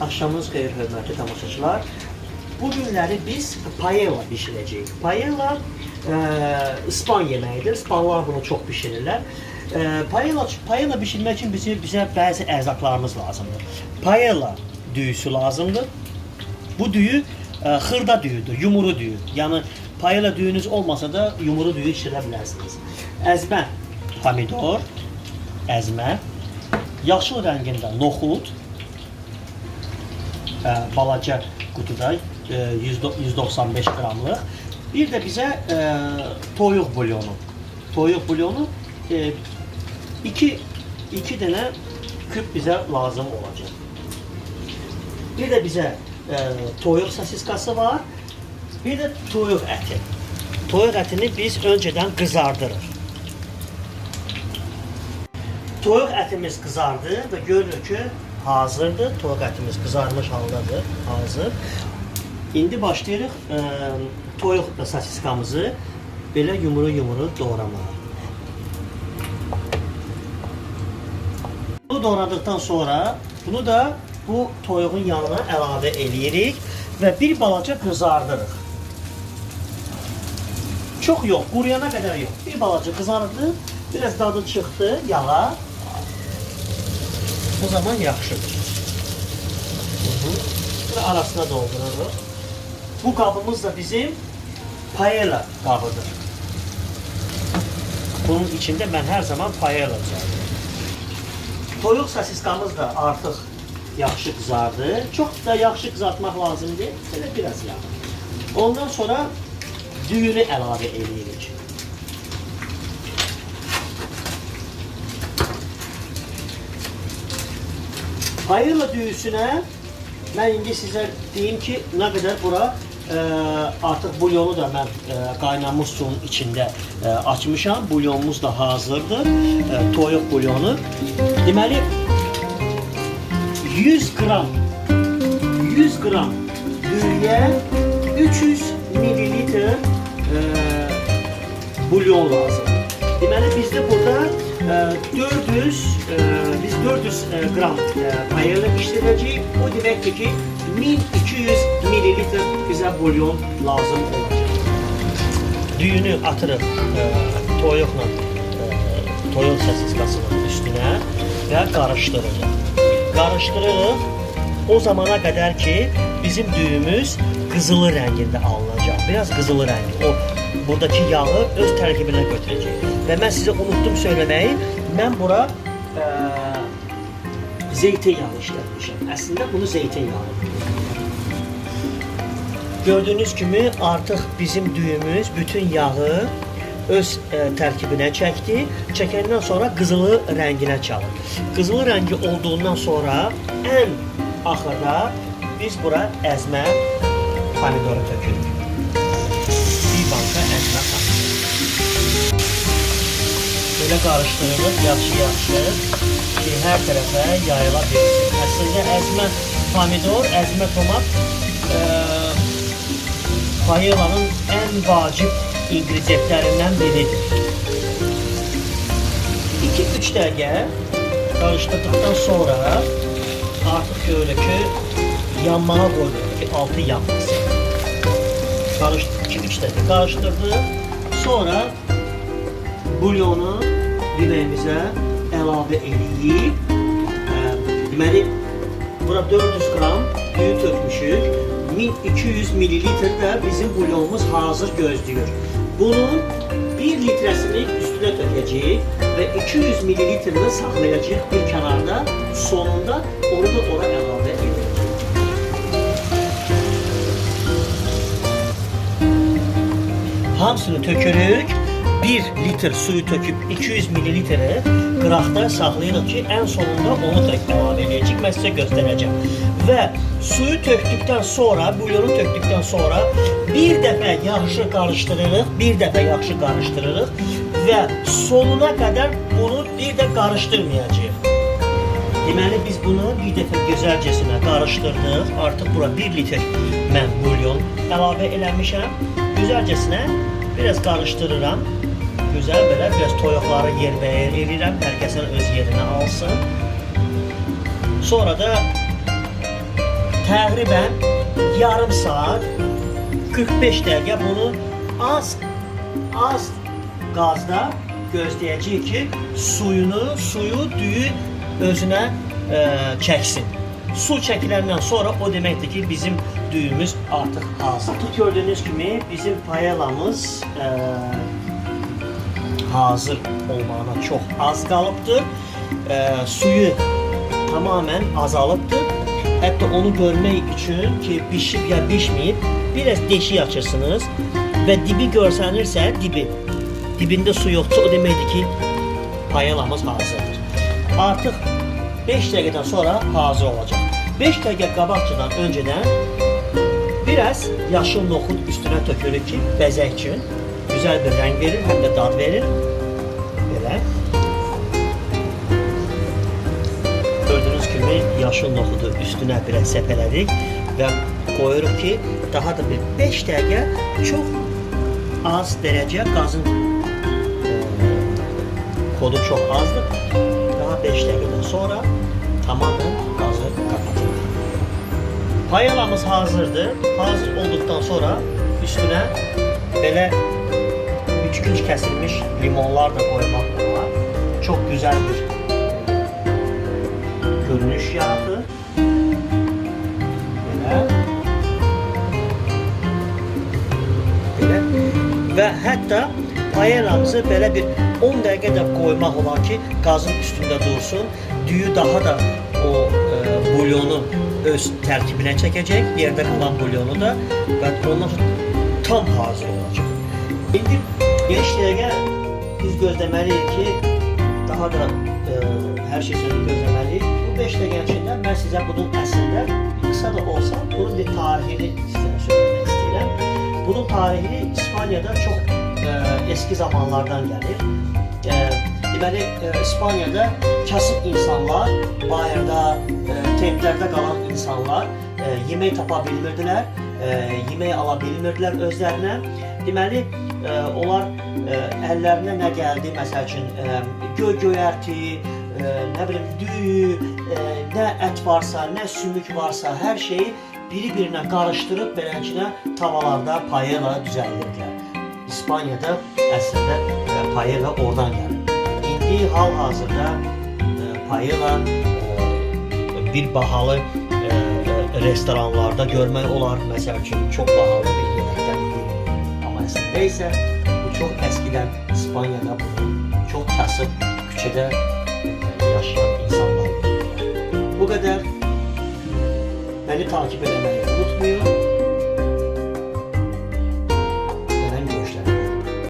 Axşamınız xeyir hörmətli tamaşaçılar. Bu günləri biz paella bişirəcəyik. Paella e, İspan yeməyidir. İspanlar bunu çox bişirirlər. E, paella paella bişirmək üçün bizə bizə bəzi ərzaqlarımız lazımdır. Paella düyüsü lazımdır. Bu düyü e, xırda düyüdür, yumuru düyü. Yəni paella düyünüz olmasa da yumuru düyü bişirə bilərsiniz. Əzmə pomidor, əzmə, yaşıl rəngində noxud, balaca qutuda e, 100 195 qramlıq. Bir də bizə e, toyuq bulyonu. Toyuq bulyonu e, iki, iki dənə küp bizə lazım olacaq. Bir də bizə e, toyuq sosiskası var. Bir də toyuq əti. Toyuq ətini biz öncədən qızardırıq. Toyuq ətimiz qızardı və görünür ki, hazırdır. Toyuq ətimiz qızarmış haldadır, hazır. İndi başlayırıq e, toyuq sosiskamızı belə yumru-yumru doğramağa. Bunu doğradıktan sonra bunu da bu toyuğun yanına əlavə eləyirik və bir balaca qızardırıq. Çox yox, quruyana qədər yox. Bir balaca qızardı, biraz dadı çıxdı yağa. O zaman yaxşıdır. Ve arasına doldururuq. Bu qabımız da bizim paella qabıdır. Bunun içində mən hər zaman paella düzəldirəm. Toyuq sosiskamız da artıq yaxşı qızardı. Çox da yaxşı qızartmaq lazım deyil. Biraz yağ. Ondan sonra düyünü əlavə eləyirik. Paella düyüsünə mən indi sizə deyim ki, nə qədər bura e, artıq bulyonu da mən e, qaynamış suyun içində e, açmışam. Bulyonumuz da hazırdır. E, toyuq bulyonu. Deməli 100 qram 100 qram düyüyə 300 mililitr e, bulyon lazım. Deməli bizdə burada 400 e, biz 400 e, qram e, paella bişirəcəyik. O deməkdir ki 1200 mililitr bizə bulyon lazım olacaq. Düyünü atırıq e, toyuqla e, toyuq sosiskasının üstünə və qarışdırırıq. Qarışdırırıq o zamana qədər ki bizim düyümüz qızılı rəngində alınacaq. Biraz qızılı rəng. O buradakı yağı öz tərkibinə götürəcək. Və mən sizə unutdum söyləməyi. Mən bura ə, zeytin yağı işlətmişəm. Əslində bunu zeytin yağı. Gördüyünüz kimi artıq bizim düyümüz bütün yağı öz e, tərkibinə çəkdi. Çəkəndən sonra qızılı rənginə çalır. Qızılı rəngi olduğundan sonra ən axırda biz bura əzmə pomidoru tökürük. Böyle karıştırılır yaxşı-yaxşı ki, hər tərəfə yayıla bilsin. Əslində əzmə pomidor, əzmə tomat e, paellanın ən vacib ingredientlərindən biridir. 2-3 dəqiqə karıştırdıktan sonra artıq görülür ki, yanmağa qoyulur ki, altı yanmasın. Karıştır, 2-3 dəqiqə karıştırdı. Sonra bulyonu yeməyimizə əlavə eləyib, ə, deməli, bura 400 qram düyü tökmüşük. 1200 mililitr də bizim bulyonumuz hazır gözləyir. Bunun 1 litrəsini üstünə tökəcəyik və 200 mililitrini saxlayacağıq bir kənarda. Sonunda onu da ora əlavə edəcəyik. Hamısını tökürük. 1 litr suyu töküp 200 mililitre qıraqda saxlayırıq ki, ən sonunda onu da əlavə edəcəyik. Mən sizə göstərəcəm. Və suyu tökdükdən sonra, bulyonu tökdükdən sonra bir dəfə yaxşı qarışdırırıq, bir dəfə yaxşı qarışdırırıq və sonuna qədər bunu bir də qarışdırmayacağıq. Deməli biz bunu bir dəfə gözəlcəsinə qarışdırdıq. Artıq bura 1 litr mən bulyon əlavə eləmişəm. Gözəlcəsinə biraz qarışdırıram. Gözəl belə biraz toyuqları yerbəyer eləyirəm. Hər kəsin öz yerinə alsın. Sonra da təqribən yarım saat 45 dəqiqə bunu az az qazda gözləyəcəyik ki, suyunu, suyu, düyü özünə e, çəksin. Su çəkiləndən sonra o deməkdir ki, bizim düyümüz artıq hazır. Gördüyünüz kimi bizim payelamız e, hazır olmağına çox az qalıbdır. E, suyu tamamen azalıbdır. Hətta onu görmək üçün ki, bişib ya bişməyib, biraz deşik açırsınız və dibi görsənirsə, dibi dibində su yoxsa o deməkdir ki, payelamız hazırdır. Artıq 5 dəqiqədən sonra hazır olacaq. 5 dəqiqə qabaqcadan öncədən biraz yaşıl noxud üstünə tökülür ki, bəzək üçün güzel bir rəng verir, həm də dad verir. Belə. Gördüyünüz kimi yaşıl noxudu üstünə biraz səpələdik və qoyuruq ki, daha da bir 5 dəqiqə çox az dərəcə qazın e, kodu çox azdır. Daha 5 dəqiqədən sonra qapatırıq. Payalamız hazırdır. Hazır olduqdan sonra üstünə belə üçkünc kəsilmiş limonlar da qoymaq olar. Çox gözəl bir görünüş yaradır. Belə. Belə. Və hətta payelamızı belə bir 10 dəqiqə də qoymaq olar ki, qazın üstündə dursun. Düyü daha da o e, bulyonu öz tərkibinə çəkəcək, yerdə qalan bulyonu da sonra tam hazır. İndi 5 dəqiqə biz gözləməliyik ki, daha da e, hər şey sözü gözləməliyik. Bu 5 dəqiqə içində mən sizə bunun əslində qısa da olsa bunun bir tarixini sizə söyləmək istəyirəm. Bunun tarihi İspaniyada çox e, eski zamanlardan gəlir. E, deməli e, İspaniyada kasıb insanlar, bayırda, e, tentlərdə qalan insanlar e, yemək tapa bilmirdilər, e, yemək ala bilmirdilər özlərinə. Deməli, e, onlar e, əllərinə nə gəldi, məsəl üçün e, göy göyərti, e, nə bilim düyü, e, nə ət varsa, nə sümük varsa, hər şeyi biri-birinə qarışdırıb beləncə tavalarda paella düzəldirdilər. İspaniyada əslində e, paella oradan gəlir. İndi hal-hazırda e, paella bir bahalı e, e, restoranlarda görmək olar. Məsəl üçün çox bahalı bir yeməkdən biri. Amma əslində isə bu çox əskidən İspaniyada bunu çox kasıb küçədə e, yaşayan insanlar. Bu qədər Beni takip etmeyi unutmayın.